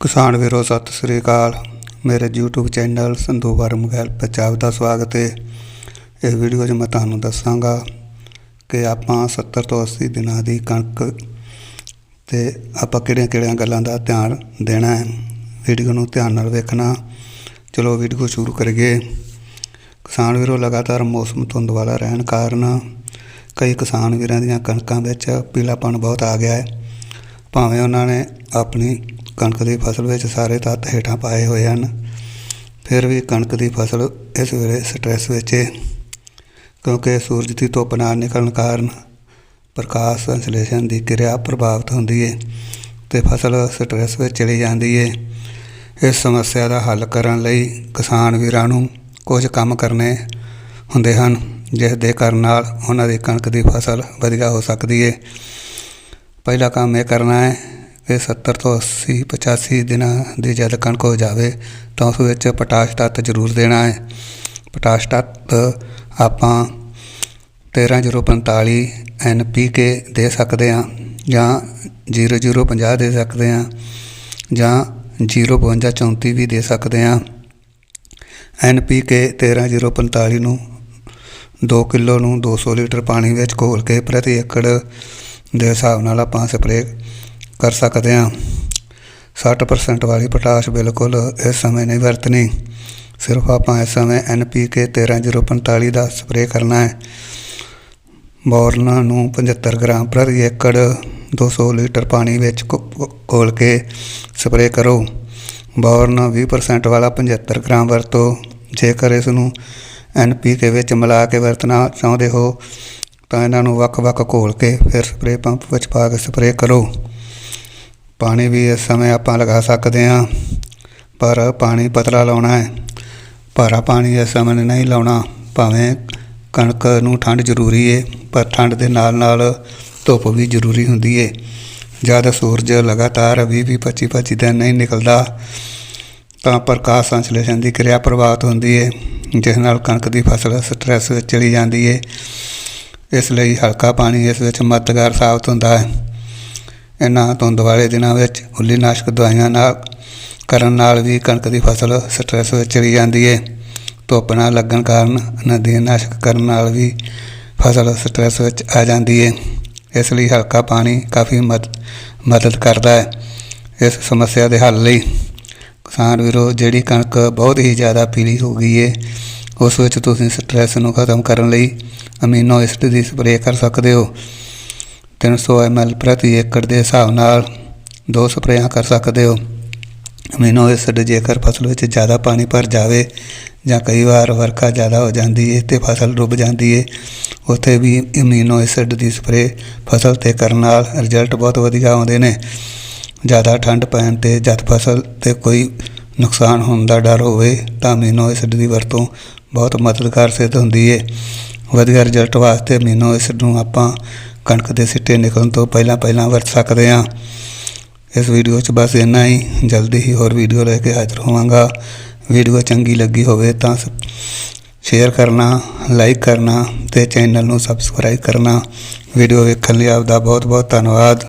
ਕਿਸਾਨ ਵੀਰੋ, ਸਤਿ ਸ੍ਰੀ ਅਕਾਲ। ਮੇਰੇ YouTube ਚੈਨਲ ਸੰਧੂ ਵਰਮਗੈਲ ਪੰਜਾਬ ਦਾ ਸਵਾਗਤ ਹੈ। ਇਸ ਵੀਡੀਓ 'ਚ ਮੈਂ ਤੁਹਾਨੂੰ ਦੱਸਾਂਗਾ ਕਿ ਆਪਾਂ 70 ਤੋਂ 80 ਦਿਨਾਂ ਦੀ ਕਣਕ ਤੇ ਆਪਾਂ ਕਿਹੜੀਆਂ-ਕਿਹੜੀਆਂ ਗੱਲਾਂ ਦਾ ਧਿਆਨ ਦੇਣਾ ਹੈ। ਵੀਡੀਓ ਨੂੰ ਧਿਆਨ ਨਾਲ ਵੇਖਣਾ। ਚਲੋ ਵੀਡੀਓ ਸ਼ੁਰੂ ਕਰੀਏ। ਕਿਸਾਨ ਵੀਰੋ, ਲਗਾਤਾਰ ਮੌਸਮ ਧੁੰਦ ਵਾਲਾ ਰਹਿਣ ਕਾਰਨ ਕਈ ਕਿਸਾਨ ਵੀਰਾਂ ਦੀਆਂ ਕਣਕਾਂ ਵਿੱਚ ਪੀਲਾਪਣ ਬਹੁਤ ਆ ਗਿਆ ਹੈ। ਭਾਵੇਂ ਉਹਨਾਂ ਨੇ ਆਪਣੀ ਕਣਕ ਦੀ ਫਸਲ ਵਿੱਚ ਸਾਰੇ ਤੱਤ ਹੇਠਾਂ ਪਾਏ ਹੋਏ ਹਨ। ਫਿਰ ਵੀ ਕਣਕ ਦੀ ਫਸਲ ਇਸ ਵੇਲੇ ਸਟ੍ਰੈਸ ਵਿੱਚ ਹੈ ਕਿਉਂਕਿ ਸੂਰਜ ਦੀ ਧੁੱਪ ਨਾ ਨਿਕਲਣ ਕਾਰਨ ਪ੍ਰਕਾਸ਼ ਸੰਸ਼ਲੇਸ਼ਣ ਦੀ ਕਿਰਿਆ ਪ੍ਰਭਾਵਿਤ ਹੁੰਦੀ ਹੈ ਤੇ ਫਸਲ ਸਟ੍ਰੈਸ ਵਿੱਚ ਚਲੀ ਜਾਂਦੀ ਹੈ ਇਸ ਸਮੱਸਿਆ ਦਾ ਹੱਲ ਕਰਨ ਲਈ ਕਿਸਾਨ ਵੀਰਾਂ ਨੂੰ ਕੁਝ ਕੰਮ ਕਰਨੇ ਹੁੰਦੇ ਹਨ, ਜਿਸ ਦੇ ਕਰਨ ਨਾਲ ਉਹਨਾਂ ਦੀ ਕਣਕ ਦੀ ਫਸਲ ਵਧੀਆ ਹੋ ਸਕਦੀ ਹੈ ਪਹਿਲਾ ਕੰਮ ਇਹ ਕਰਨਾ ਹੈ ਕਿ 70 ਤੋਂ 80 85 ਦਿਨਾਂ ਦੀ ਜਦ ਕਣਕ ਹੋ ਜਾਵੇ, ਤਾਂ ਉਸ ਵਿੱਚ ਪੋਟਾਸ਼ ਤੱਤ ਜ਼ਰੂਰ ਦੇਣਾ ਹੈ। ਪੋਟਾਸ਼ ਤੱਤ ਆਪਾਂ 13045 NPK ਦੇ ਸਕਦੇ ਹਾਂ, ਜਾਂ 0050 ਦੇ ਸਕਦੇ ਹਾਂ, ਜਾਂ 05234 ਵੀ ਦੇ ਸਕਦੇ ਹਾਂ। NPK 13045 ਨੂੰ 2 ਕਿਲੋ ਨੂੰ 200 ਲੀਟਰ ਪਾਣੀ ਵਿੱਚ ਘੋਲ ਕੇ ਪ੍ਰਤੀ ਏਕੜ ਦੇ ਹਿਸਾਬ ਨਾਲ ਆਪਾਂ ਸਪਰੇਅ ਕਰ ਸਕਦੇ ਹਾਂ। 60% ਵਾਲੀ ਪੋਟਾਸ਼ ਬਿਲਕੁਲ ਇਸ ਸਮੇਂ ਨਹੀਂ ਵਰਤਣੀ। ਸਿਰਫ ਆਪਾਂ ਇਸ ਸਮੇਂ NPK 13045 ਦਾ ਸਪਰੇਅ ਕਰਨਾ ਹੈ। ਬੋਰਨ ਨੂੰ 75 ਗ੍ਰਾਮ ਪ੍ਰਤੀ ਏਕੜ 200 ਲੀਟਰ ਪਾਣੀ ਵਿੱਚ ਘੋਲ ਕੇ ਸਪਰੇਅ ਕਰੋ। ਬੋਰਨ 20% ਵਾਲਾ 75 ਗ੍ਰਾਮ ਵਰਤੋ। ਜੇਕਰ ਇਸ ਨੂੰ NPK ਵਿੱਚ ਮਿਲਾ ਕੇ ਵਰਤਣਾ ਚਾਹੁੰਦੇ ਹੋ, ਤਾਂ ਇਹਨਾਂ ਨੂੰ ਵੱਖ-ਵੱਖ ਘੋਲ ਕੇ ਫਿਰ ਸਪਰੇਅ ਪੰਪ ਵਿੱਚ ਪਾ ਕੇ ਸਪਰੇਅ ਕਰੋ। ਪਾਣੀ ਵੀ ਇਸ ਸਮੇਂ ਆਪਾਂ ਲਗਾ ਸਕਦੇ ਹਾਂ, ਪਰ ਪਾਣੀ ਪਤਲਾ ਲਾਉਣਾ ਹੈ। ਭਾਰਾ ਪਾਣੀ ਇਸ ਸਮੇਂ ਨਹੀਂ ਲਾਉਣਾ, ਭਾਵੇਂ ਕਣਕ ਨੂੰ ਠੰਡ ਜ਼ਰੂਰੀ ਹੈ ਪਰ ਠੰਡ ਦੇ ਨਾਲ ਨਾਲ ਧੁੱਪ ਵੀ ਜ਼ਰੂਰੀ ਹੁੰਦੀ ਹੈ ਜਦ ਸੂਰਜ ਲਗਾਤਾਰ 20 20 25 25 ਦਿਨ ਨਹੀਂ ਨਿਕਲਦਾ, ਤਾਂ ਪ੍ਰਕਾਸ਼ ਸੰਸ਼ਲੇਸ਼ਣ ਦੀ ਕਿਰਿਆ ਪ੍ਰਭਾਵਿਤ ਹੁੰਦੀ ਹੈ ਜਿਸ ਨਾਲ ਕਣਕ ਦੀ ਫਸਲ ਸਟ੍ਰੈਸ ਵਿੱਚ ਚਲੀ ਜਾਂਦੀ ਹੈ ਇਸ ਲਈ ਹਲਕਾ ਪਾਣੀ ਇਸ ਵਿੱਚ ਮਦਦਗਾਰ ਸਾਬਤ ਹੁੰਦਾ ਹੈ। ਇਹਨਾਂ ਧੁੰਦ ਵਾਲੇ ਦਿਨਾਂ ਵਿੱਚ ਉੱਲੀ ਨਾਸ਼ਕ ਦਵਾਈਆਂ ਨਾਲ ਕਰਨ ਨਾਲ ਵੀ ਕਣਕ ਦੀ ਫਸਲ ਸਟ੍ਰੈਸ ਵਿੱਚ ਚਲੀ ਜਾਂਦੀ ਹੈ ਧੁੱਪ ਨਾਲ ਲੱਗਣ ਕਾਰਨ ਨਦੀ ਨਾਸ਼ਕ ਕਰਨ ਨਾਲ ਵੀ ਫਸਲ ਸਟ੍ਰੈਸ ਵਿੱਚ ਆ ਜਾਂਦੀ ਹੈ ਇਸ ਲਈ ਹਲਕਾ ਪਾਣੀ ਕਾਫੀ ਮਦਦ ਕਰਦਾ ਹੈ ਇਸ ਸਮੱਸਿਆ ਦੇ ਹੱਲ ਲਈ। ਕਿਸਾਨ ਵੀਰੋ, ਜਿਹੜੀ ਕਣਕ ਬਹੁਤ ਹੀ ਜ਼ਿਆਦਾ ਪੀਲੀ ਹੋ ਗਈ ਹੈ ਉਸ ਵਿੱਚ ਤੁਸੀਂ ਸਟ੍ਰੈਸ ਨੂੰ ਖਤਮ ਕਰਨ ਲਈ ਅਮੀਨੋ ਐਸਿਡ ਦੀ ਸਪਰੇਅ ਕਰ ਸਕਦੇ ਹੋ। 300 ml ਪ੍ਰਤੀ ਏਕੜ ਦੇ ਹਿਸਾਬ ਨਾਲ ਦੋ ਸਪਰੇਆਂ ਕਰ ਸਕਦੇ ਹੋ। ਅਮੀਨੋ ਐਸਿਡ ਜੇਕਰ ਫਸਲ ਵਿੱਚ ਜ਼ਿਆਦਾ ਪਾਣੀ ਭਰ ਜਾਵੇ ਜਾਂ ਕਈ ਵਾਰ ਵਰਖਾ ਜ਼ਿਆਦਾ ਹੋ ਜਾਂਦੀ ਹੈ ਤੇ ਫਸਲ ਡੁੱਬ ਜਾਂਦੀ ਹੈ ਉੱਥੇ ਵੀ ਅਮੀਨੋ ਐਸਿਡ ਦੀ ਸਪਰੇਅ ਫਸਲ ਤੇ ਕਰਨ ਨਾਲ ਰਿਜ਼ਲਟ ਬਹੁਤ ਵਧੀਆ ਆਉਂਦੇ ਨੇ। ਜ਼ਿਆਦਾ ਠੰਡ ਪੈਣ ਤੇ ਜਦ ਫਸਲ ਤੇ ਕੋਈ ਨੁਕਸਾਨ ਹੋਣ ਦਾ ਡਰ ਹੋਵੇ ਤਾਂ ਅਮੀਨੋ ਐਸਿਡ ਦੀ ਵਰਤੋਂ ਬਹੁਤ ਮਦਦਗਾਰ ਸਿੱਧ ਹੁੰਦੀ ਹੈ ਵਧੀਆ ਰਿਜ਼ਲਟ ਵਾਸਤੇ ਅਮੀਨੋ ਐਸਿਡ ਨੂੰ ਆਪਾਂ ਕਣਕ ਦੇ ਸਿੱਟੇ ਨਿਕਲਣ ਤੋਂ ਪਹਿਲਾਂ ਪਹਿਲਾਂ ਵਰਤ ਸਕਦੇ ਹਾਂ। ਇਸ ਵੀਡੀਓ 'ਚ ਬਸ ਇੰਨਾ ਹੀ। ਜਲਦੀ ਹੀ ਹੋਰ ਵੀਡੀਓ ਲੈ ਕੇ ਹਾਜ਼ਰ ਹੋਵਾਂਗਾ। ਵੀਡੀਓ ਚੰਗੀ ਲੱਗੀ ਹੋਵੇ ਤਾਂ ਸ਼ੇਅਰ ਕਰਨਾ ਲਾਈਕ ਕਰਨਾ ਤੇ ਚੈਨਲ ਨੂੰ ਸਬਸਕ੍ਰਾਈਬ ਕਰਨਾ। ਵੀਡੀਓ ਵੇਖਣ ਲਈ ਆਪ ਦਾ ਬਹੁਤ ਬਹੁਤ ਧੰਨਵਾਦ।